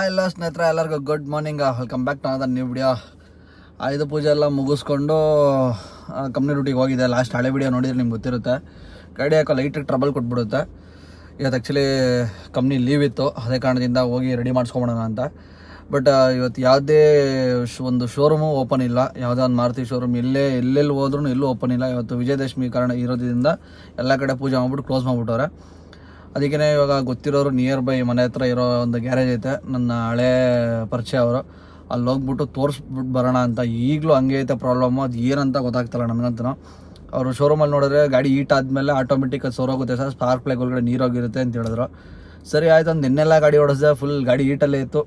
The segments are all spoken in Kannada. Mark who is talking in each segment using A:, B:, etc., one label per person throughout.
A: ಎಲ್ಲ ಸ್ನೇಹಿತರೆ, ಎಲ್ಲರಿಗೂ good morning welcome back to another new video Ayudha Puja ಎಲ್ಲ ಮುಗಿಸ್ಕೊಂಡು ಕಂಪ್ನಿ ರೂಟಿಗೆ ಹೋಗಿದೆ ಲಾಸ್ಟ್ ಹಳೆ ವಿಡಿಯೋ ನೋಡಿದ್ರೆ ನಿಮ್ಗೆ ಗೊತ್ತಿರುತ್ತೆ. ಗಾಡಿ ಯಾಕೋ ಲೈಟಿಗೆ ಟ್ರಬಲ್ ಕೊಟ್ಬಿಡುತ್ತೆ. ಇವತ್ತು ಆ್ಯಕ್ಚುಲಿ ಕಂಪ್ನಿ ಲೀವ್ ಇತ್ತು. ಅದೇ ಕಾರಣದಿಂದ ಹೋಗಿ ರೆಡಿ ಮಾಡಿಸ್ಕೊಬೋಣ ಅಂತ. ಬಟ್ ಇವತ್ತು ಯಾವುದೇ ಒಂದು ಶೋರೂಮು ಓಪನ್ ಇಲ್ಲ. ಯಾವುದೇ ಒಂದು ಮಾರುತಿ ಶೋರೂಮ್ ಇಲ್ಲೇ, ಎಲ್ಲೆಲ್ಲಿ ಹೋದ್ರೂ ಎಲ್ಲೂ ಓಪನ್ ಇಲ್ಲ. ಇವತ್ತು ವಿಜಯದಶಮಿ ಕಾರಣ ಇರೋದ್ರಿಂದ ಎಲ್ಲ ಕಡೆ ಪೂಜೆ ಮಾಡಿಬಿಟ್ಟು ಕ್ಲೋಸ್ ಮಾಡಿಬಿಟ್ಟವ್ರೆ. ಅದಕ್ಕೆ ಇವಾಗ ಗೊತ್ತಿರೋರು ನಿಯರ್ ಬೈ ಮನೆ ಹತ್ರ ಇರೋ ಒಂದು ಗ್ಯಾರೇಜ್ ಐತೆ. ನನ್ನ ಹಳೆ ಪರಿಚಯ ಅವರು. ಅಲ್ಲಿ ಹೋಗ್ಬಿಟ್ಟು ತೋರಿಸ್ಬಿಟ್ಟು ಬರೋಣ ಅಂತ ಈಗಲೂ ಹಂಗೆ ಐತೆ ಪ್ರಾಬ್ಲಮ್ಮು ಅದು ಏನಂತ ಗೊತ್ತಾಗ್ತಲ್ಲ ನನಗಂತೂ. ಅವರು ಶೋರೂಮಲ್ಲಿ ನೋಡಿದ್ರೆ ಗಾಡಿ ಈಟ್ ಆದಮೇಲೆ ಆಟೋಮೆಟಿಕ್ ಅದು ಸೋರೋಗುತ್ತೆ ಸರ್. ಸ್ಪಾರ್ಕ್ ಪ್ಲೇಗ್ ಒಳಗಡೆ ನೀರೋಗಿರುತ್ತೆ ಅಂತ ಹೇಳಿದ್ರು. ಸರಿ, ಆಯಿತು ಒಂದು ನಿನ್ನೆಲ್ಲ ಗಾಡಿ ಓಡಿಸಿದೆ ಫುಲ್ ಗಾಡಿ ಈಟಲ್ಲೇ ಇತ್ತು.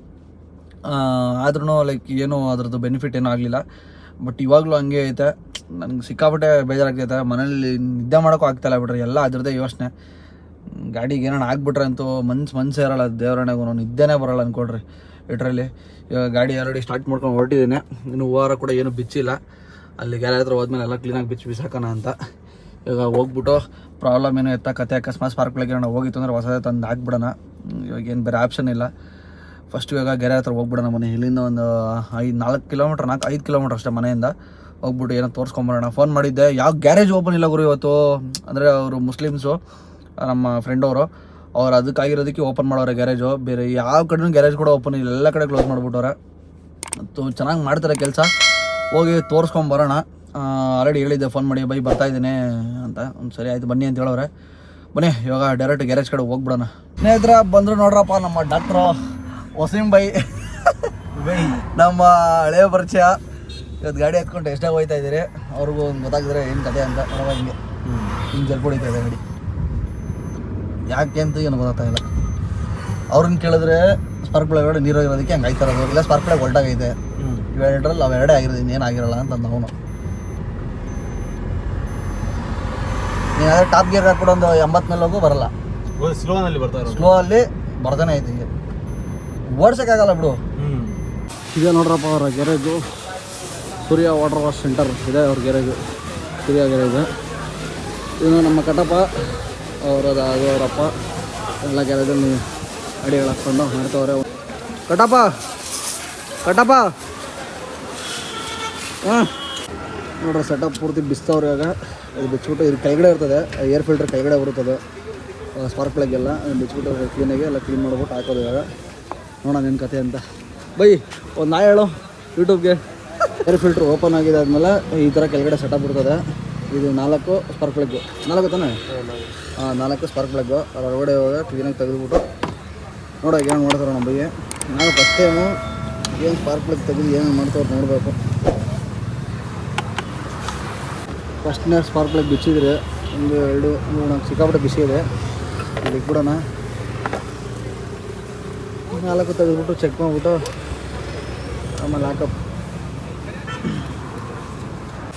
A: ಆದ್ರೂ ಲೈಕ್ ಏನು ಅದ್ರದ್ದು ಬೆನಿಫಿಟ್ ಏನೂ ಆಗಲಿಲ್ಲ. ಬಟ್ ಇವಾಗಲೂ ಹಂಗೆ ಐತೆ. ನನಗೆ ಸಿಕ್ಕಾಪಟ್ಟೆ ಬೇಜಾರಾಗ್ತೈತೆ. ಮನೇಲಿ ನಿದ್ದೆ ಮಾಡೋಕ್ಕೂ ಆಗ್ತಾಯಿಲ್ಲ ಬಿಡ್ರಿ. ಎಲ್ಲ ಅದರದ್ದೇ ಯೋಚನೆ. ಗಾಡಿಗೆ ಏನಾರ ಆಗ್ಬಿಟ್ರೆ ಅಂತೂ ಮನ್ಸು, ಮನ್ಸೇ ಇರಲ್ಲ, ದೇವರಣೆಗೂ ನಿದ್ದೆನೇ ಬರಲ್ಲ ಅನ್ಕೊಡ್ರಿ. ಇಟ್ರಲ್ಲಿ ಇವಾಗ ಗಾಡಿ ಆಲ್ರೆಡಿ ಸ್ಟಾರ್ಟ್ ಮಾಡ್ಕೊಂಡು ಹೊರಟಿದ್ದೀನಿ. ಇನ್ನು ಹೂವಾರ ಕೂಡ ಏನು ಬಿಚ್ಚಿಲ್ಲ. ಅಲ್ಲಿ ಗ್ಯಾರೇಜ್ ಹತ್ರ ಹೋದ್ಮೇಲೆ ಎಲ್ಲ ಕ್ಲೀನಾಗಿ ಬಿಚ್ಚಿ ಬಿಸಾಕೋಣ ಅಂತ. ಇವಾಗ ಹೋಗ್ಬಿಟ್ಟು ಪ್ರಾಬ್ಲಮ್ ಏನೋ ಎತ್ತ ಕತೆ ಅಕಸ್ಮಾತ್ ಸ್ಪಾರ್ಕ್ ಪ್ಲಗ್ ಏನೋ ಹೋಗಿತ್ತು ಅಂದ್ರೆ ಹೊಸದೇ ತಂದು ಹಾಕ್ಬಿಡೋಣ. ಇವಾಗ ಏನು ಬೇರೆ ಆಪ್ಷನ್ ಇಲ್ಲ. ಫಸ್ಟ್ ಇವಾಗ ಗೆರೆ ಹತ್ರ ಹೋಗ್ಬಿಡೋಣ ಮನೆ. ಇಲ್ಲಿಂದ ಒಂದು ಐದು, ನಾಲ್ಕು ಕಿಲೋಮೀಟ್ರ್ ನಾಲ್ಕು, ಐದು ಕಿಲೋಮೀಟ್ರ್ ಅಷ್ಟೇ ಮನೆಯಿಂದ ಹೋಗ್ಬಿಟ್ಟು ಏನೋ ತೋರಿಸ್ಕೊಂಬರೋಣ ಫೋನ್ ಮಾಡಿದ್ದೆ. ಯಾವ ಗ್ಯಾರೇಜ್ ಓಪನ್ ಇಲ್ಲ ಗುರು ಇವತ್ತು? ಅಂದರೆ ಅವರು ಮುಸ್ಲಿಮ್ಸು ನಮ್ಮ ಫ್ರೆಂಡ್ ಅವರು, ಅವ್ರು ಅದಕ್ಕಾಗಿರೋದಕ್ಕೆ ಓಪನ್ ಮಾಡೋರ ಗ್ಯಾರೇಜು ಬೇರೆ ಯಾವ ಕಡೆನೂ ಗ್ಯಾರೇಜ್ ಕೂಡ ಓಪನ್ ಇಲ್ಲ, ಎಲ್ಲ ಕಡೆ ಕ್ಲೋಸ್ ಮಾಡಿಬಿಟ್ಟವ್ರೆ. ಮತ್ತು ಚೆನ್ನಾಗಿ ಮಾಡ್ತಾರೆ ಕೆಲಸ. ಹೋಗಿ ತೋರಿಸ್ಕೊಂಬರೋಣ ಆಲ್ರೆಡಿ ಹೇಳಿದ್ದೆ ಫೋನ್ ಮಾಡಿ, ಬೈ, ಬರ್ತಾ ಇದ್ದೀನಿ ಅಂತ. ಒಂದು ಸರಿ ಆಯಿತು, ಬನ್ನಿ ಅಂತ ಹೇಳೋರೆ ಬನ್ನಿ, ಇವಾಗ ಡೈರೆಕ್ಟ್ ಗ್ಯಾರೇಜ್ ಕಡೆ ಹೋಗ್ಬಿಡೋಣ. ಸ್ನೇಹಿತರ, ಬಂದರು ನೋಡ್ರಪ್ಪ, ನಮ್ಮ ಡಾಕ್ಟ್ರು ವಸೀಂ ಬೈ. ನಮ್ಮ ಹಳೆಯ ಪರಿಚಯ. ಇವತ್ತು ಗಾಡಿ ಹತ್ಕೊಂಡು ಎಷ್ಟೇ ಹೋಯ್ತಾ ಇದ್ದೀರಿ, ಅವ್ರಿಗೂ ಒಂದು ಗೊತ್ತಾಗಿದ್ರೆ ಏನು ಕತೆ ಅಂತ ಪರವಾಗಿ ಹಿಂಗೆ ಹಿಂಗೆ ಜರ್ಕ್ ಇದೆ ಗಾಡಿ. ಯಾಕೆ ಅಂತ ಏನು ಗೊತ್ತಾಗ್ತಾ ಇಲ್ಲ. ಅವ್ರನ್ನ ಕೇಳಿದ್ರೆ ಸ್ಪಾರ್ಕ್ ಪ್ಲಗ್ ನೀರು ಇರೋದಕ್ಕೆ ಹಂಗೆ ಆಯ್ತಾ ಇರೋದು? ಇಲ್ಲ ಸ್ಪಾರ್ಕ್ ಪ್ಲಗ್ ಒಲ್ಟಾಗೈತೆ ಇವೆರಡರಲ್ಲಿ ಅವೆರಡೇ ಆಗಿರೋದು ಇನ್ನೇನು ಆಗಿರಲ್ಲ ಅಂತ ಅಂದ ಅವನು. ನೀನು ಅದೇ ಟಾಪ್ ಗೇರ್ ಹಾಕ್ಬಿಟ್ಟು ಒಂದು ಎಂಬತ್ತು ಮೇಲೆ ಹೋಗು ಬರಲ್ಲ
B: ಸ್ಲೋನಲ್ಲಿ ಬರ್ತಾ ಇರೋದು.
A: ಸ್ಲೋ ಅಲ್ಲಿ ಬರ್ತಾನೆ ಐತೆ ಹಿಂಗೆ ಓಡ್ಸೋಕ್ಕಾಗಲ್ಲ ಬಿಡು. ಇದೆ ನೋಡ್ರಪ್ಪ ಅವರ garage. Surya water wash centre ಇದೆ ಅವ್ರ ಗ್ಯಾರೇಜು. ಸೂರ್ಯ ಗ್ಯಾರೇಜು. ಇನ್ನು ನಮ್ಮ ಕಟಪ್ಪ ಅವರದ ಅದು ಅವರಪ್ಪ. ಎಲ್ಲ ಕೆಲಸ ಅಡಿಗಳು ಹಾಕ್ಕೊಂಡು ಮಾಡ್ತವ್ರೆ. ಕಟಪ್ಪ ಕಟಪ್ಪ ಹಾಂ. ನೋಡ್ರಿ ಸೆಟಪ್ ಪೂರ್ತಿ ಬಿಸ್ತವ್ರೆ ಇವಾಗ ಇದು ಬಿಚ್ಚಿಬಿಟ್ಟು ಇದು ಕೈಗಡೆ ಇರ್ತದೆ. ಏರ್ ಫಿಲ್ಟರ್ ಕೈಗಡೆ ಬರುತ್ತದೆ. ಸ್ಪಾರ್ಕ್ ಪ್ಲಗ್ಗೆಲ್ಲ ಅದನ್ನು ಬಿಚ್ಚಿಬಿಟ್ಟು ಕ್ಲೀನಾಗಿ ಎಲ್ಲ ಕ್ಲೀನ್ ಮಾಡ್ಬಿಟ್ಟು ಹಾಕೋದು ಇವಾಗ. ನೋಡೋಣ ನಿನ್ನ ಕತೆ ಅಂತ. ಬೈ, ಒಂದು ನಾ ಹೇಳು. ಯೂಟ್ಯೂಬ್ಗೆ ಏರ್ ಫಿಲ್ಟ್ರ್ ಓಪನ್ ಆಗಿದೆ ಆದಮೇಲೆ ಈ ಥರ ಕೆಳಗಡೆ ಸೆಟಪ್ ಇರ್ತದೆ. ಇದು ನಾಲ್ಕು ಸ್ಪಾರ್ಕ್ ಪ್ಲಗ್ಗು ನಾಲ್ಕು ತಾನೆ? ಹಾಂ ನಾಲ್ಕು. ಸ್ಪಾರ್ಕ್ ಪ್ಲಗ್ಗು ಹೊರಗಡೆ ಹೋಗ ಕ್ಲೀನಾಗಿ ತೆಗೆದುಬಿಟ್ಟು ನೋಡೋ ಏನು ಮಾಡ್ತಾರೆ ನಮ್ಮ ಬಗ್ಗೆ ನಾವು ಫಸ್ಟ್ ಟೈಮು ಏನು ಸ್ಪಾರ್ಕ್ ಪ್ಲಗ್ ತೆಗೆದು ಏನು ಮಾಡ್ತಾವ್ರು ನೋಡಬೇಕು. ಫಸ್ಟ್ನೇ ಸ್ಪಾರ್ಕ್ ಪ್ಲಗ್ ಬಿಚ್ಚಿದ್ರೆ ಒಂದು ಎರಡು ಮೂರು ನಾಲ್ಕು ಸಿಕ್ಕಾಪಟ್ಟೆ ಬಿಸಿ ಇದೆ. ಇಲ್ಲಿ ಬಿಡೋಣ ನಾಲ್ಕು ತೆಗೆದುಬಿಟ್ಟು ಚೆಕ್ ಮಾಡಿಬಿಟ್ಟು ಆಮೇಲೆ ಹಾಕಪ್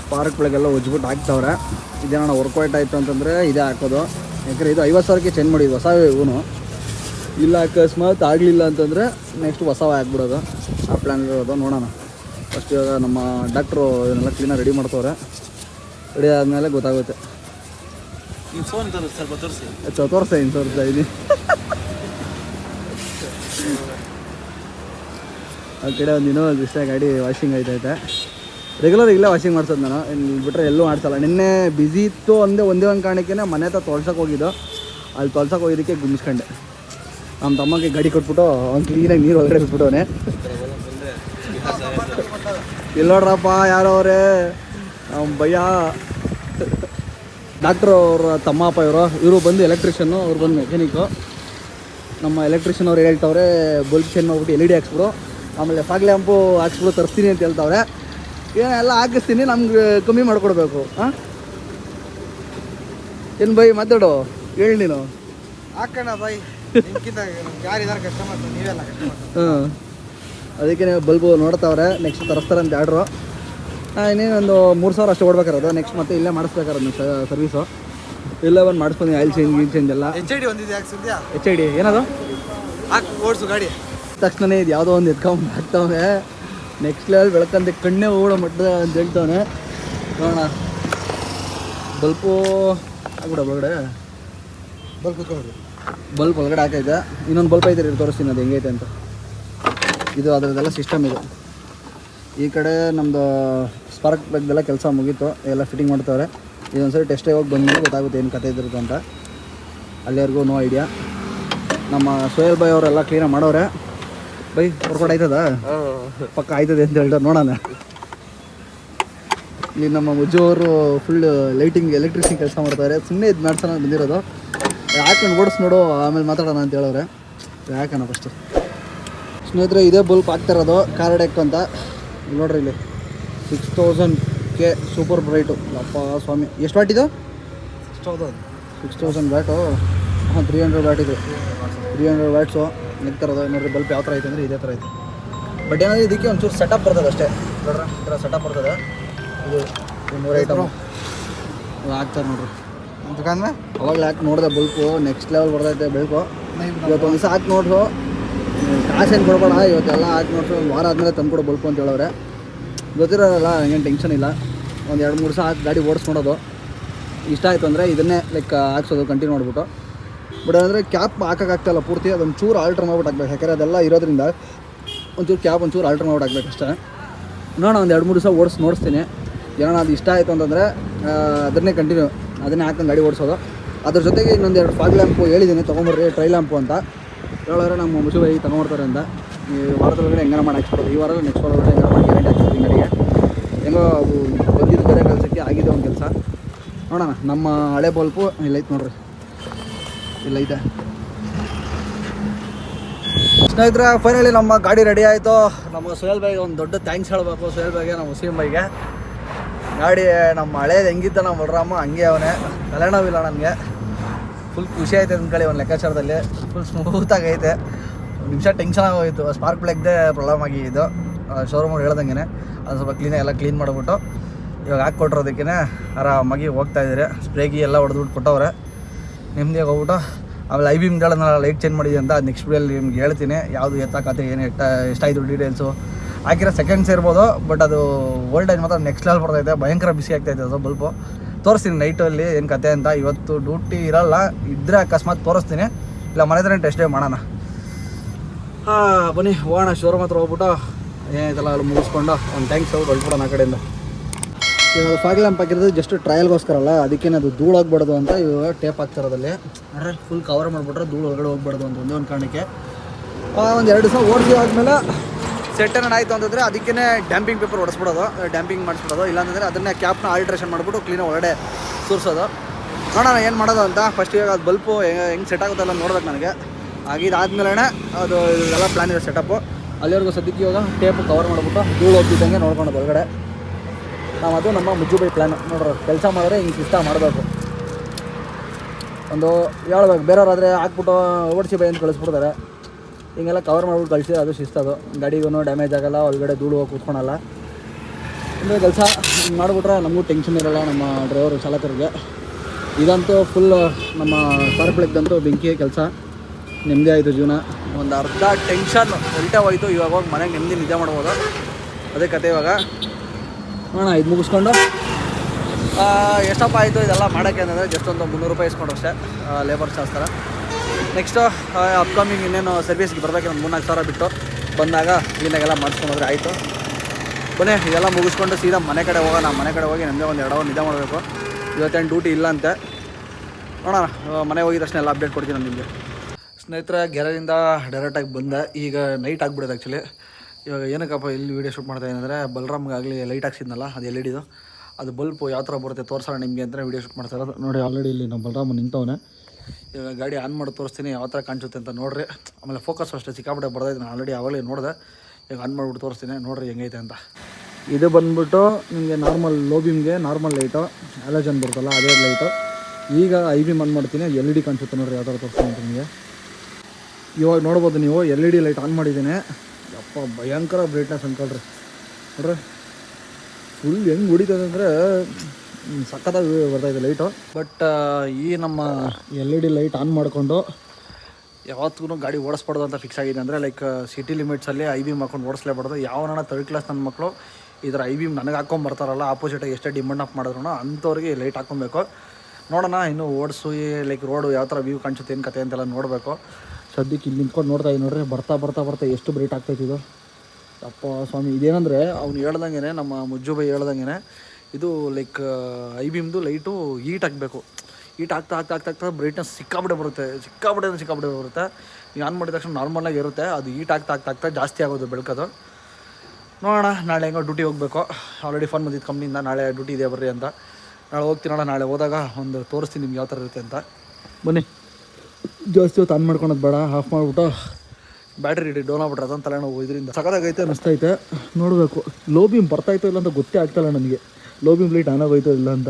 A: ಸ್ಪಾರ್ಕ್ ಬೆಳಗ್ಗೆಲ್ಲ ಉಜ್ಬಿಟ್ಟು ಹಾಕ್ತವ್ರೆ. ಇದೇನೋ ವರ್ಕೌಟ್ ಆಯಿತು ಅಂತಂದರೆ ಇದೇ ಹಾಕೋದು. ಯಾಕಂದರೆ ಇದು ಐವತ್ತು ಸಾವಿರಕ್ಕೆ ಚೇಂಜ್ ಮಾಡಿದ್ವಿ ಹೊಸ ಇವನು ಇಲ್ಲ ಅಕಸ್ಮಾತ್ ಆಗಲಿಲ್ಲ ಅಂತಂದರೆ ನೆಕ್ಸ್ಟ್ ಹೊಸವ ಹಾಕ್ಬಿಡೋದು. ಆ ಪ್ಲ್ಯಾನ್ ಇರೋದು ನೋಡೋಣ. ಫಸ್ಟ್ ಇವಾಗ ನಮ್ಮ ಡಾಕ್ಟ್ರು ಇದನ್ನೆಲ್ಲ ಕ್ಲೀನಾಗಿ ರೆಡಿ ಮಾಡ್ತವ್ರೆ. ರೆಡಿ ಆದಮೇಲೆ ಗೊತ್ತಾಗುತ್ತೆ.
B: ತೋರಿಸಿ.
A: ಆಯ್ತು ತೋರಿಸ್ತಾ ಇದ್ದೀನಿ ಆ ಕಡೆ ಒಂದು ಇನ್ನೂ ದಿವಸ ಗಾಡಿ ವಾಷಿಂಗ್ ಆಯ್ತೈತೆ. ರೆಗ್ಯುಲರ್ ಇಲ್ಲೇ ವಾಷಿಂಗ್ ಮಾಡ್ಸೋದು ನಾನು. ಇಲ್ಲಿ ಬಿಟ್ಟರೆ ಎಲ್ಲೂ ಮಾಡ್ಸಲ್ಲ. ನಿನ್ನೆ ಬ್ಯುಸಿ ಇತ್ತು ಒಂದೇ ಒಂದೇ ಒಂದು ಕಾರಣಕ್ಕೆ ಮನೆ ಹತ್ರ ತೊಳ್ಸಕ್ಕೆ ಹೋಗಿದ್ದು. ಅಲ್ಲಿ ತೊಳ್ಸಕ್ಕೆ ಹೋಗಿದ್ದಕ್ಕೆ ಗುಮ್ಸ್ಕೊಂಡೆ. ನಮ್ಮ ತಮ್ಮಗೆ ಗಾಡಿ ಕೊಟ್ಬಿಟ್ಟು ಅವ್ನು ಕ್ಲೀನಾಗಿ ನೀರು ಒಳಗಡೆ ಬಿಟ್ಬಿಟ್ಟವನೇ. ಇಲ್ಲ ನೋಡ್ರಪ್ಪ ಯಾರೋ ಅವರೇ. ನಮ್ಮ ಭಯ ಡಾಕ್ಟ್ರು ಅವ್ರ ತಮ್ಮಪ್ಪ ಇವರು. ಇವರು ಬಂದು ಎಲೆಕ್ಟ್ರಿಷಿಯನ್ನು ಅವ್ರು ಬಂದು ಮೆಕ್ಯಾನಿಕು ನಮ್ಮ ಎಲೆಕ್ಟ್ರಿಷಿಯನ್ ಅವ್ರು ಹೇಳ್ತವ್ರೆ, ಬಲ್ಬ್ ಚೇಂಜ್ ಮಾಡ್ಬಿಟ್ಟು ಎಲ್ ಇ ಡಿ ಹಾಕ್ಸ್ಬಿಡು. ಆಮೇಲೆ ಫಾಗ್ ಲ್ಯಾಂಪು ಹಾಕ್ಸ್ಬಿಡು, ತರಿಸ್ತೀನಿ ಅಂತ ಹೇಳ್ತವ್ರೆ. ಏನೆಲ್ಲ ಹಾಕಿಸ್ತೀನಿ ನಮ್ಗೆ ಕಮ್ಮಿ ಮಾಡಿಕೊಡ್ಬೇಕು. ಹಾಂ ಏನು ಬೈ ಮಾತಾಡು. ಹೇಳಿ ನೀನು.
C: ಹಾಕೋಣ ಬೈ. ನಿಮ್ಗಿಂತ ನಮ್ಗೆ ಯಾರಿದಾರೆ ಕಸ್ಟಮರ್ ನೀವೆಲ್ಲ
A: ಹಾಂ. ಅದಕ್ಕೆ ಬಲ್ಬು ನೋಡ್ತಾವ್ರೆ ನೆಕ್ಸ್ಟ್ ತರಿಸ್ತಾರಂತ ಆರ್ಡ್ರು ಇನ್ನೇನೊಂದು ಮೂರು ಸಾವಿರ ಅಷ್ಟು ಕೊಡ್ಬೇಕಾರದು ನೆಕ್ಸ್ಟ್ ಮತ್ತೆ ಇಲ್ಲೇ ಮಾಡಿಸ್ಬೇಕಾರದು ಸರ್ವಿಸು ಇಲ್ಲೇ ಬಂದು ಮಾಡಿಸ್ಕೊಂಡು ಆಯಿಲ್ ಚೇಂಜ್ ಗೀಲ್ ಚೇಂಜ್ ಎಲ್ಲ.
C: ಎಚ್ ಐ ಡಿ ಒಂದಿದೆ
A: ಎಚ್ ಐ ಡಿ ಏನದು?
C: ಹಾಕಿ ಓಡಿಸು ಗಾಡಿ.
A: ತಕ್ಷಣನೇ ಇದು ಯಾವುದೋ ಒಂದು ಎತ್ಕೊಂಡು ಹಾಕ್ತವನೆ. ನೆಕ್ಸ್ಟ್ ಲೆವೆಲ್ ಬೆಳಕಂತೆ ಕಣ್ಣೇ ಹೋಗೋಣ ಮಟ್ಟದ ಅಂತ ಹೇಳ್ತವನೆ. ನೋಡೋಣ. ಬಲ್ಪ್ ಆಗ್ಬಿಡ ಒಳಗಡೆ.
C: ಬಲ್ಪ್
A: ಬಲ್ಪ್ ಒಳಗಡೆ ಹಾಕೈತೆ. ಇನ್ನೊಂದು ಬಲ್ಪ್ ಐತೆ ರೀ ತೋರಿಸ್ತೀನಿ ಅದು ಹೆಂಗೈತೆ ಅಂತ. ಇದು ಅದರದೆಲ್ಲ ಸಿಸ್ಟಮ್ ಇದು. ಈ ಕಡೆ ನಮ್ಮದು ಸ್ಪಾರ್ಕ್ ಬ್ಯಾಗ್ದೆಲ್ಲ ಕೆಲಸ ಮುಗೀತು. ಎಲ್ಲ ಫಿಟ್ಟಿಂಗ್ ಮಾಡ್ತವ್ರೆ. ಇದೊಂದು ಸರಿ ಟೆಸ್ಟಿಗೆ ಹೋಗಿ ಬಂದ್ಮೇಲೆ ಗೊತ್ತಾಗುತ್ತೆ ಏನು ಕತೆ ಇದ್ರದ್ದು ಅಂತ. ಅಲ್ಲಿವರೆಗೂ ನೋ ಐಡಿಯಾ ನಮ್ಮ ಸೋಯಲ್ ಬಾಯ್ ಅವರೆಲ್ಲ ಕ್ಲೀನಾಗಿ ಮಾಡೋರೆ. ಬೈ ವರ್ಕೌಟ್ ಆಯ್ತದ? ಪಕ್ಕ ಆಯ್ತದೆ ಅಂತ ಹೇಳ್ತಾರೆ ನೋಡೋಣ. ಇಲ್ಲಿ ನಮ್ಮ ಮುಜ್ಜವರು ಅವರು ಫುಲ್ ಲೈಟಿಂಗ್ ಎಲೆಕ್ಟ್ರಿಷಿಯನ್ ಕೆಲಸ ಮಾಡ್ತಾರೆ ಸುಮ್ಮನೆ ಇದು ಮಾಡ್ಸೋಣ ಬಂದಿರೋದು. ಯಾಕಂಡು ಓಡಿಸ್ ನೋಡು ಆಮೇಲೆ ಮಾತಾಡೋಣ ಅಂತ ಹೇಳೋರೆ ಯಾಕಣ ಫಸ್ಟು ಸ್ನೇಹಿತರೆ ಇದೇ ಬಲ್ಪ್ ಆಗ್ತಿರೋದು ಕಾರ್ಡೆಕ್ ಅಂತ. ನೋಡ್ರಿ ಇಲ್ಲಿ. Six thousand K super bright ಅಪ್ಪ ಸ್ವಾಮಿ. ಎಷ್ಟು ವಾಟ್ ಇದು? ಸಿಕ್ಸ್ ತೌಸಂಡ್ ವ್ಯಾಟು ಹಾಂ ತ್ರೀ ಹಂಡ್ರೆಡ್ ವ್ಯಾಟ್ ಇದು. ತ್ರೀ ಹಂಡ್ರೆಡ್ ವ್ಯಾಟ್ಸು ನಿಂತಿರೋದು ನೋಡ್ರಿ ಬಲ್ಪ್ ಯಾವ ಥರ ಐತೆ ಅಂದರೆ ಇದೇ ಥರ ಐತೆ. ಬಟ್ ಏನಂದರೆ ಇದಕ್ಕೆ ಒಂಚೂರು ಸೆಟಪ್ ಬರ್ತದೆ ಅಷ್ಟೇ. ನೋಡ್ರಿ ಈ ಥರ ಸೆಟಪ್ ಬರ್ತದೆ. ಇದು ಮೂರು ಐಟಮ್ ಹಾಕ್ತಾರೆ ನೋಡ್ರಿ.
C: ಅಂತಕಂದ್ರೆ
A: ಅವಾಗಲೇ ಹಾಕಿ ನೋಡಿದೆ ಬಲ್ಪು ನೆಕ್ಸ್ಟ್ ಲೆವೆಲ್ ಬರ್ತೈತೆ ಬೆಳಕು ಇವತ್ತು ಒಂದು ದಿವಸ ಹಾಕಿ ನೋಡ್ರು ಕಾಸೇನು ಕೊಡ್ಬೇಡ ಇವತ್ತೆಲ್ಲ ಹಾಕಿ ನೋಡ್ರು ಒಂದು ವಾರ ಆದಮೇಲೆ ತಂದ್ಕೊಡು ಬಲ್ಪು ಅಂತ ಹೇಳೋರೆ ಗೊತ್ತಿರೋಲ್ಲ ಏನು ಟೆನ್ಷನ್ ಇಲ್ಲ. ಒಂದು ಎರಡು ಮೂರು ದಿವಸ ಹಾಕಿ ಗಾಡಿ ಓಡಿಸ್ಕೊಡೋದು. ಇಷ್ಟ ಆಯಿತು ಅಂದರೆ ಇದನ್ನೇ ಲೈಕ್ ಹಾಕ್ಸೋದು ಕಂಟಿನ್ಯೂ ಮಾಡಿಬಿಟ್ಟು. ಬಟ್ ಅಂದರೆ ಕ್ಯಾಪ್ ಹಾಕೋಕ್ಕಾಗ್ತಾಯಿಲ್ಲ ಪೂರ್ತಿ, ಅದೊಂದು ಚೂರು ಆಲ್ಟ್ರ್ ಮಾಡ್ಬಿಟ್ಟು ಹಾಕ್ಬೇಕು. ಯಾಕಂದರೆ ಅದೆಲ್ಲ ಇರೋದ್ರಿಂದ ಒಂಚೂರು ಕ್ಯಾಪ್ ಒಂಚೂರು ಆಲ್ಟ್ರ್ ಮಾಡ್ಬಿಟ್ಟು ಹಾಕ್ಬೇಕು ಅಷ್ಟೇ. ನೋಡೋಣ, ಒಂದು ಎರಡು ಮೂರು ದಿವಸ ಓಡಿಸಿ ನೋಡಿಸ್ತೀನಿ. ಏನೋ ಅದು ಇಷ್ಟ ಆಯಿತು ಅಂತಂದರೆ ಅದನ್ನೇ ಕಂಟಿನ್ಯೂ ಅದನ್ನೇ ಹಾಕೊಂಡು ಗಾಡಿ ಓಡಿಸೋದು. ಅದ್ರ ಜೊತೆಗೆ ಇನ್ನೊಂದು ಎರಡು ಫಾಗ್ ಲ್ಯಾಂಪು ಹೇಳಿದ್ದೀನಿ ತೊಗೊಂಬರ್ರಿ ಟ್ರೈ ಲ್ಯಾಂಪು ಅಂತ. ಹೇಳೋರೆ ನಮ್ಮ ಮುಸುಬೈ ತೊಗೊಂಬರ್ತಾರೆ ಅಂತ. ಈ ವಾರದೊಳಗಡೆ ಹೆಂಗಾರ ಮಾಡಿ ಹಾಕ್ಸ್ಬೋದು ಈ ವಾರ ನೆಕ್ಸ್ಟ್ ವಾರದೊಳಗಡೆ ಹೆಂಗಾರ ಮಾಡಿ ಗ್ಯಾರಂಟಿ ಹಾಕ್ಸ್ತೀನಿ ಗಾಡಿಗೆ. ಹೆಂಗೋ ಬಂದಿದ್ದು ಬೇರೆ ಕೆಲಸಕ್ಕೆ ಆಗಿದೆ ಒಂದು ಕೆಲಸ. ನೋಡೋಣ, ನಮ್ಮ ಹಳೆ ಬಲ್ಪು ಇಲ್ಲೈತೆ ನೋಡ್ರಿ. ಇಲ್ಲೈತೆ ಸ್ನೇಹಿತರೆ ಫೈನಲಿ ನಮ್ಮ ಗಾಡಿ ರೆಡಿ ಆಯಿತು. ನಮ್ಮ ಸುಹೇಲ್ ಬೈಗೆ ಒಂದು ದೊಡ್ಡ ಥ್ಯಾಂಕ್ಸ್ ಹೇಳಬೇಕು. ಸುಹೇಲ್ ಬೈಗೆ ನಮ್ಮ ಮುಸ್ಲಿಂ ಬೈಗೆ ಗಾಡಿ, ನಮ್ಮ ಹಳೇದು ಹೆಂಗಿತ್ತ ನಮ್ಮ ಬಲರಾಮ, ಹಂಗೆ ಅವನೇ. ತಲೆನೋವಿಲ್ಲ ನನಗೆ. ಫುಲ್ ಖುಷಿ ಆಯ್ತು ಅಂದ್ಕೊಳ್ಳಿ ಒಂದು ಲೆಕ್ಕಾಚಾರದಲ್ಲಿ. ಫುಲ್ ಸ್ಮೂತಾಗೈತೆ ಒಂದು ನಿಮಿಷ ಟೆನ್ಷನ್ ಆಗೋಯ್ತು ಸ್ಪಾರ್ಕ್ ಪ್ಲಗ್ದೇ ಪ್ರಾಬ್ಲಮ್ ಆಗಿ ಇದು. ಶೋರೂಮ್ ಹೇಳ್ದಂಗೆ ಅದು ಸ್ವಲ್ಪ ಕ್ಲೀನಾಗಿ ಎಲ್ಲ ಕ್ಲೀನ್ ಮಾಡಿಬಿಟ್ಟು ಇವಾಗ ಹಾಕ್ಕೊಟ್ರೋದಕ್ಕೆ ಆರಾಮಾಗಿ ಹೋಗ್ತಾ ಇದ್ದೀರಿ ಸ್ಪ್ರೇಗಿ ಎಲ್ಲ ಹೊಡೆದ್ಬಿಟ್ಟು ಕೊಟ್ಟವ್ರೆ. ನೆಮ್ಮದಿಯಾಗಿ ಹೋಗ್ಬಿಟ್ಟು ಆಮೇಲೆ ಐ ಬಿಮ್ಗಳನ್ನ ಲೈಟ್ ಚೇಂಜ್ ಮಾಡಿದೆ ಅಂತ ನೆಕ್ಸ್ಟ್ ವಿಡಿಯೋಲಿ ನಿಮ್ಗೆ ಹೇಳ್ತೀನಿ. ಯಾವುದು ಎತ್ತಕತೆ ಏನು ಎಷ್ಟ ಎಷ್ಟಾಯಿತು ಡೀಟೇಲ್ಸು ಹಾಕಿರೋ ಸೆಕೆಂಡ್ಸ್ ಇರ್ಬೋದು ಬಟ್ ಅದು ಓಲ್ಡೇಜ್ ಮಾತ್ರ ನೆಕ್ಸ್ಟ್ ಲೆವೆಲ್ ಬರ್ತೈತೆ ಭಯಂಕರ ಬಿಸಿ ಆಗ್ತೈತೆ ಅದು ಬಲ್ಪು ತೋರಿಸ್ತೀನಿ ನೈಟಲ್ಲಿ ಏನು ಕತೆ ಅಂತ. ಇವತ್ತು ಡ್ಯೂಟಿ ಇರಲ್ಲ ಇದ್ದರೆ ಅಕಸ್ಮಾತ್ ತೋರಿಸ್ತೀನಿ. ಇಲ್ಲ, ಮನೆ ಹತ್ರ ಟೆಸ್ಟ್ ಮಾಡೋಣ. ಹಾಂ, ಬನ್ನಿ, ಹೋಗೋಣ. ಶೋರೂಮ್ ಹತ್ರ ಹೋಗ್ಬಿಟ್ಟು ಏನಾಯ್ತಲ್ಲ ಅಲ್ಲಿ ಮುಗಿಸ್ಕೊಂಡು. ಒಂದು ಥ್ಯಾಂಕ್ಸ್ ಅವ್ರು ಹೊಳ್ಬಿಡೋಣ ಆ ಕಡೆಯಿಂದ. ಇವಾಗ ಫಾಗಿಲ್ ಲ್ಯಾಂಪ್ ಹಾಕಿರೋದು ಜಸ್ಟ್ ಟ್ರಯಲ್ಗೋಸ್ಕರ ಅಲ್ಲ ಅದಕ್ಕೇನೆ ಅದು ಧೂಳು ಹೋಗ್ಬಾರ್ದು ಅಂತ ಇವಾಗ ಟೇಪ್ ಹಾಕ್ತಿರೋದಲ್ಲಿ ಅಂದರೆ ಫುಲ್ ಕವರ್ ಮಾಡಿಬಿಟ್ರೆ ಧೂಳು ಹೊರಗಡೆ ಹೋಗ್ಬಾರ್ದು ಅಂತ ಒಂದೇ ಒಂದು ಕಾರಣಕ್ಕೆ. ಒಂದು ಎರಡು ದಿವಸ ಓಡಿಸಿ ಆದಮೇಲೆ ಸೆಟ್ ಏನಾರು ಆಯಿತು ಅಂತಂದರೆ ಅದಕ್ಕೇ ಡ್ಯಾಂಪಿಂಗ್ ಪೇಪರ್ ಹೊಡೆಸ್ಬಿಡೋದು ಡ್ಯಾಂಪಿಂಗ್ ಮಾಡಿಸ್ಬಿಡೋದು ಇಲ್ಲಾಂತಂದರೆ ಅದನ್ನೇ ಕ್ಯಾಪ್ನ ಆಲ್ಟ್ರೇಷನ್ ಮಾಡಿಬಿಟ್ಟು ಕ್ಲೀನ್ ಒಳಗಡೆ ಸುರಿಸೋದು. ನೋಡೋಣ ಏನು ಮಾಡೋದು ಅಂತ ಫಸ್ಟ್ ಇವಾಗ ಅದು ಬಲ್ಪು ಹೆಂಗೆ ಸೆಟ್ ಆಗುತ್ತಲ್ಲ ನೋಡ್ಬೇಕು ನನಗೆ. ಆಗಿದ್ದಾದ್ಮೇಲೆ ಅದು ಇದೆಲ್ಲ ಪ್ಲ್ಯಾನ್ ಇದೆ ಸೆಟಪ್ಪು ಅಲ್ಲಿವರೆಗೂ ಸದ್ಯಕ್ಕೆ ಇವಾಗ ಟೇಪ್ ಕವರ್ ಮಾಡಿಬಿಟ್ಟು ಧೂಳು ಹೋಗ್ತಿದ್ದಂಗೆ ನೋಡ್ಕೊಂಡು ಒಳಗಡೆ. ನಾವು ಅದು ನಮ್ಮ ಮುಜ್ಜುಬೈ ಪ್ಲ್ಯಾನ್ ನೋಡ್ರಿ, ಕೆಲಸ ಮಾಡಿದ್ರೆ ಹಿಂಗೆ ಇಷ್ಟ ಮಾಡಬೇಕು. ಒಂದು ಹೇಳ್ಬೇಕು, ಬೇರೆಯವ್ರಾದರೆ ಹಾಕ್ಬಿಟ್ಟು ಓಡಿಸಿ ಬೈ ಅಂತ ಕಳಿಸ್ಬಿಡ್ತಾರೆ. ಹಿಂಗೆಲ್ಲ ಕವರ್ ಮಾಡ್ಬಿಟ್ಟು ಕಳಿಸಿ ಅದು ಶಿಸ್ತದು ಗಾಡಿಗೂ ಡ್ಯಾಮೇಜ್ ಆಗಲ್ಲ, ಒಳಗಡೆ ಧೂಳು ಹೋಗಿ ಕೂತ್ಕೊಳಲ್ಲ. ಅಂದರೆ ಕೆಲಸ ಮಾಡಿಬಿಟ್ರೆ ನಮಗೂ ಟೆನ್ಷನ್ ಇರಲ್ಲ, ನಮ್ಮ ಡ್ರೈವರು ಚಾಲಕರಿಗೆ. ಇದಂತೂ ಫುಲ್ ನಮ್ಮ ಕಾರ್ಪ್ಲೆಕ್ದಂತೂ ಬೆಂಕಿ ಕೆಲಸ. ನೆಮ್ಮದಿ ಆಯಿತು ಜೀವನ. ಒಂದು ಅರ್ಧ ಟೆನ್ಷನ್ ಉಲ್ಟಾ ಹೋಯಿತು. ಇವಾಗ ಹೋಗಿ ಮನೆಗೆ ನೆಮ್ಮದಿ ನಿಜ ಮಾಡ್ಬೋದು. ಅದೇ ಕತೆ ಇವಾಗ. ನೋಡೋಣ ಇದು ಮುಗಿಸ್ಕೊಂಡು. ಎಷ್ಟಪ್ಪ ಆಯಿತು ಇದೆಲ್ಲ ಮಾಡೋಕ್ಕೆ ಅಂತಂದರೆ ಜಸ್ಟ್ ಒಂದು ಮುನ್ನೂರು ರೂಪಾಯಿ ಇಸ್ಕೊಂಡು ಅಷ್ಟೇ. ಲೇಬರ್ ಚಾರ್ಜ್ ಥರ. ನೆಕ್ಸ್ಟು ಅಪ್ಕಮಿಂಗ್ ಇನ್ನೇನು ಸರ್ವಿಸ್ಗೆ ಬರಬೇಕು ಒಂದು ಮೂರ್ನಾಲ್ಕು ಸಾವಿರ ಬಿಟ್ಟು ಬಂದಾಗ ಕ್ಲೀನಾಗೆಲ್ಲ ಮಾಡಿಸ್ಕೊಂಡ್ರೆ ಆಯಿತು. ಕೊನೆ ಇದೆಲ್ಲ ಮುಗಿಸ್ಕೊಂಡು ಸೀದಾ ಮನೆ ಕಡೆ ಹೋಗೋಣ. ಮನೆ ಕಡೆ ಹೋಗಿ ನಮಗೆ ಒಂದು ಎರಡು ಅವರ್ ನಿದ್ದೆ ಮಾಡಬೇಕು. ಇವತ್ತೇನು ಡ್ಯೂಟಿ ಇಲ್ಲ ಅಂತೆ. ನೋಡೋಣ ಮನೆ ಹೋಗಿದ ತಕ್ಷಣ ಎಲ್ಲ ಅಪ್ಡೇಟ್ ಕೊಡ್ತೀನಿ ನಾನು ನಿಮಗೆ. ಸ್ನೇಹಿತರ, ಗೆರೆಯಿಂದ ಡೈರೆಕ್ಟಾಗಿ ಬಂದೆ. ಈಗ ನೈಟ್ ಆಗಿಬಿಡೋದು ಆ್ಯಕ್ಚುಲಿ ಇವಾಗ ಏನಕ್ಕಪ್ಪ ಇಲ್ಲಿ ವೀಡಿಯೋ ಶೂಟ್ ಮಾಡ್ತಾ ಅಂದರೆ ಬಲರಾಮ್ಗಾಗಲಿ ಲೈಟ್ ಹಾಕ್ಸಿದ್ನಲ್ಲ, ಅದು ಎಲ್ ಇ ಡಿದು. ಅದು ಬಲ್ಪು ಯಾವ ಥರ ಬರುತ್ತೆ ತೋರಿಸೋಣ ನಿಮಗೆ ಅಂತ ವೀಡಿಯೋ ಶೂಟ್ ಇರೋದು. ನೋಡಿ ಆಲ್ರೆಡಿ ಇಲ್ಲಿ ನಮ್ಮ ಬಲರಾಮ್ ನಿಂತವನೆ. ಇವಾಗ ಗಾಡಿ ಆನ್ ಮಾಡಿ ತೋರಿಸ್ತೀನಿ, ಯಾವ ಥರ ಕಾಣಿಸುತ್ತೆ ಅಂತ ನೋಡ್ರಿ. ಆಮೇಲೆ ಫೋಕಸ್ ಅಷ್ಟೇ, ಸಿಕ್ಕಾಪಟ್ಟೆ ಬರ್ತಾ ನಾನು ಆಲ್ರೆಡಿ ಆವಾಗಲೇ ನೋಡಿದೆ. ಈಗ ಆನ್ ಮಾಡಿಬಿಟ್ಟು ತೋರಿಸ್ತೀನಿ, ನೋಡ್ರಿ ಹೆಂಗೈತೆ ಅಂತ. ಇದು ಬಂದ್ಬಿಟ್ಟು ನಿಮಗೆ ನಾರ್ಮಲ್ ಲೋ ಬೀಮ್ಗೆ ನಾರ್ಮಲ್ ಲೈಟು ಆಲೋಜನ್ ಬರುತ್ತಲ್ಲ, ಅದೇ ಲೈಟು ಈಗ ಐ ಬಿಮ್ ಆನ್ ಮಾಡ್ತೀನಿ, ಎಲ್ ಇ ಡಿ ಕಾಣಿಸುತ್ತೆ ನೋಡ್ರಿ, ಯಾವ ಥರ ತೋರಿಸ್ತೀನಿ ನಿಮಗೆ. ಇವಾಗ ನೋಡ್ಬೋದು ನೀವು, L E D light on ಮಾಡಿದ್ದೀನಿ. ಯಪ್ಪ, ಭಯಂಕರ ಬ್ರೈಟ್ನೆಸ್ ಅನ್ಕೊಳ್ರಿ ನೋಡ್ರಿ ಫುಲ್ ಹೆಂಗೆ ಹೊಡಿತದೆ ಅಂದರೆ ಸಖತ್ತಾಗಿ ಬರ್ತಾಯಿದೆ ಲೈಟು ಬಟ್ ಈ ನಮ್ಮ L E D light on ಮಾಡಿಕೊಂಡು ಯಾವತ್ತೂ ಗಾಡಿ ಓಡಿಸ್ಬಾರ್ದು ಅಂತ ಫಿಕ್ಸ್ ಆಗಿದೆ ಅಂದರೆ ಲೈಕ್ ಸಿಟಿ ಲಿಮಿಟ್ಸಲ್ಲಿ ಐ ಬಿಮ್ ಹಾಕೊಂಡು ಓಡಿಸ್ಲೇಬಾರ್ದು. ಯಾವನ ತರ್ಡ್ ಕ್ಲಾಸ್ ನನ್ನ ಮಕ್ಕಳು ಇದರ ಐ ಬಿಮ್ ನನಗೆ ಹಾಕೊಂಡು ಬರ್ತಾರಲ್ಲ ಆಪೋಸಿಟಾಗಿ ಎಷ್ಟೇ ಡಿಮಂಡ್ ಅಪ್ ಮಾಡಿದ್ರು ಅಂಥವ್ರಿಗೆ ಲೈಟ್ ಹಾಕೊಬೇಕು ನೋಡೋಣ, ಇನ್ನು ಓಡಿಸಿ ಲೈಕ್ ರೋಡು ಯಾವ ಥರ ವ್ಯೂ ಕಾಣಿಸುತ್ತೆ, ಏನು ಕತೆ ಅಂತೆಲ್ಲ ನೋಡಬೇಕು. ಸದ್ಯಕ್ಕೆ ಇಲ್ಲಿ ನಿಂತ್ಕೊಂಡು ನೋಡ್ತಾ ಇದ್ದೀನಿ ನೋಡ್ರಿ. ಬರ್ತಾ ಬರ್ತಾ ಬರ್ತಾ ಎಷ್ಟು ಬ್ರೈಟ್ ಆಗ್ತೈತಿ ಇದು. ಅಪ್ಪ ಸ್ವಾಮಿ, ಇದೇನಂದರೆ ಅವ್ನು ಹೇಳ್ದಂಗೆ ನಮ್ಮ ಮುಜ್ಜು ಬೈ ಹೇಳ್ದಂಗೆ ಇದು ಲೈಕ್ ಐ ಬಿಮ್ದು ಲೈಟು ಹೀಟ್ ಆಗಬೇಕು ಹೀಟ್ ಆಗ್ತಾ ಆಗ್ತಾ ಆಗ್ತಾ ಆಗ್ತಾ ಬ್ರೈಟ್ನೆಸ್ ಸಿಕ್ಕಾಬಿಡೆ ಬರುತ್ತೆ. ಸಿಕ್ಕಾಬಿಡೆ ಸಿಕ್ಕಾಬಿಡೆ ಬರುತ್ತೆ. ನೀವು ಆನ್ ಮಾಡಿದ ತಕ್ಷಣ ನಾರ್ಮಲಾಗಿ ಇರುತ್ತೆ. ಅದು ಹೀಟ್ ಆಗ್ತಾ ಆಗ್ತಾ ಆಗ್ತಾ ಜಾಸ್ತಿ ಆಗೋದು ಬೆಳಕದು. ನೋಡೋಣ, ನಾಳೆ ಹೆಂಗೋ ಡ್ಯೂಟಿ ಹೋಗಬೇಕು. ಆಲ್ರೆಡಿ ಫೋನ್ ಬಂದಿದ್ದು ಕಂಪ್ನಿಯಿಂದ ನಾಳೆ ಡ್ಯೂಟಿ ಇದೆ ಬರ್ರಿ ಅಂತ. ನಾಳೆ ಹೋಗ್ತೀನಲ್ಲ ನಾಳೆ ಹೋದಾಗ ಒಂದು ತೋರಿಸ್ತೀನಿ ನಿಮ್ಗೆ ಯಾವ ಥರ ಇರುತ್ತೆ ಅಂತ. ಬನ್ನಿ. ಜಾಸ್ತಿ ಹೊತ್ತು ಆನ್ ಮಾಡ್ಕೊಳೋದು ಬೇಡ ಆಫ್ ಮಾಡಿಬಿಟ್ಟು ಬ್ಯಾಟ್ರಿ ಇಡಿ ಡೌನ್ ಆಗ್ಬಿಟ್ರೆ ಅದೊಂದು ತಲೆನೋವು ಇದರಿಂದ. ಸಕದಾಗೈತೆ ಅನ್ನಿಸ್ತೈತೆ ನೋಡಬೇಕು. ಲೋ ಬೀಮ್ ಬರ್ತಾಯಿತ್ತೋ ಇಲ್ಲ ಅಂತ ಗೊತ್ತೇ ಆಗ್ತಾಯಿಲ್ಲ ನನಗೆ. ಲೋ ಬೀಮ್ ಲೈಟ್ ಆನ್ ಆಗೋಯ್ತೋ ಇಲ್ಲ ಅಂತ?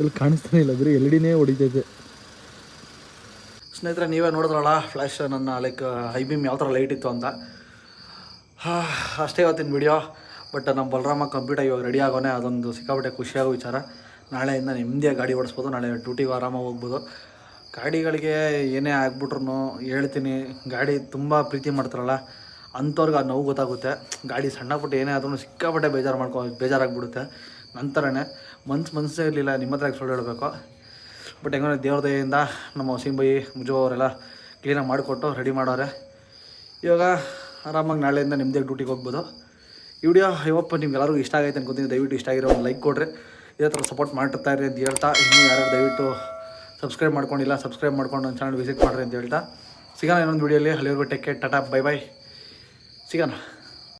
A: ಇಲ್ಲಿ ಕಾಣಿಸ್ತಾನೆ ಇಲ್ಲ ಬರೀ ಎಲ್ ಡಿನೇ ಹೊಡಿತೈತೆ. ಸ್ನೇಹಿತರೆ ನೀವೇ ನೋಡಿದ್ರಲ್ಲ ಫ್ಲ್ಯಾಶ್ ನನ್ನ ಲೈಕ್ ಐ ಬಿಮ್ ಯಾವ ಥರ ಲೈಟ್ ಇತ್ತು ಅಂತ. ಹಾ, ಅಷ್ಟೇ ಇವತ್ತಿನ ವಿಡಿಯೋ ಬಟ್ ನಮ್ಮ ಬಲರಾಮ ಕಂಪ್ಯೂಟರ್ ಇವಾಗ ರೆಡಿ ಆಗೋನೆ ಅದೊಂದು ಸಿಕ್ಕಾಪಟ್ಟೆ ಖುಷಿಯಾಗೋ ವಿಚಾರ. ನಾಳೆಯಿಂದ ನೆಮ್ಮದಿಯಾಗಿ ಗಾಡಿ ಓಡಿಸ್ಬೋದು ನಾಳೆ ಡ್ಯೂಟಿಗೆ ಆರಾಮಾಗಿ ಹೋಗ್ಬೋದು. ಗಾಡಿಗಳಿಗೆ ಏನೇ ಆಗ್ಬಿಟ್ರು ಹೇಳ್ತೀನಿ, ಗಾಡಿ ತುಂಬ ಪ್ರೀತಿ ಮಾಡ್ತಾರಲ್ಲ, ಅಂಥವ್ರಿಗೆ ಅದು ನೋವು ಗೊತ್ತಾಗುತ್ತೆ. ಗಾಡಿ ಸಣ್ಣ ಪುಟ್ಟ ಏನೇ ಆದ್ರೂ ಸಿಕ್ಕಾಪಟ್ಟೆ ಬೇಜಾರು ಮಾಡ್ಕೊ, ಬೇಜಾರಾಗ್ಬಿಡುತ್ತೆ. ನಂತರನೇ ಮನ್ಸು ಮನಸ್ಸೇ ಇರಲಿಲ್ಲ, ನಿಮ್ಮ ಹತ್ರ ಸುಳ್ಳು ಹೇಳಬೇಕು? ಬಟ್ ಹೆಂಗಂದ್ರೆ ದೇವ್ರ ದಯೆಯಿಂದ ನಮ್ಮ ವಸೀಂ ಬಾಯಿ ಮುಜು ಅವರೆಲ್ಲ ಕ್ಲೀನಾಗಿ ಮಾಡಿಕೊಟ್ಟು ರೆಡಿ ಮಾಡೋರೆ. ಇವಾಗ ಆರಾಮಾಗಿ ನಾಳೆಯಿಂದ ನಿಮ್ಮದೇ ಡ್ಯೂಟಿಗೆ ಹೋಗ್ಬೋದು. ಈ ವಿಡಿಯೋ ಇವಪ್ಪ ನಿಮ್ಗೆ ಎಲ್ಲರಿಗೂ ಇಷ್ಟ ಆಗೈತೆ ಅನ್ಕೋತೀನಿ. ದಯವಿಟ್ಟು ಇಷ್ಟ ಆಗಿರೋ ಒಂದು ಲೈಕ್ ಕೊಡ್ರಿ. ಇದೇ ಥರ ಸಪೋರ್ಟ್ ಮಾಡ್ತಾ ಇರಿ ಅಂತ ಹೇಳ್ತಾ, ಇನ್ನೂ ಯಾರು ದಯವಿಟ್ಟು ಸಬ್ಸ್ಕ್ರೈಬ್ ಮಾಡ್ಕೊಂಡಿಲ್ಲ, ಸಬ್ಸ್ಕ್ರೈಬ್ ಮಾಡ್ಕೊಂಡು ನನ್ನ ಚಾನಲ್ ವಿಸಿಟ್ ಮಾಡಿರಿ ಅಂತ ಹೇಳ್ತಾ. ಸಿಗೋಣ ಇನ್ನೊಂದು ವೀಡಿಯೋಲಿ ಅಲ್ಲಿವರೆಗೂ take care tata bye bye ಸಿಗೋಣ.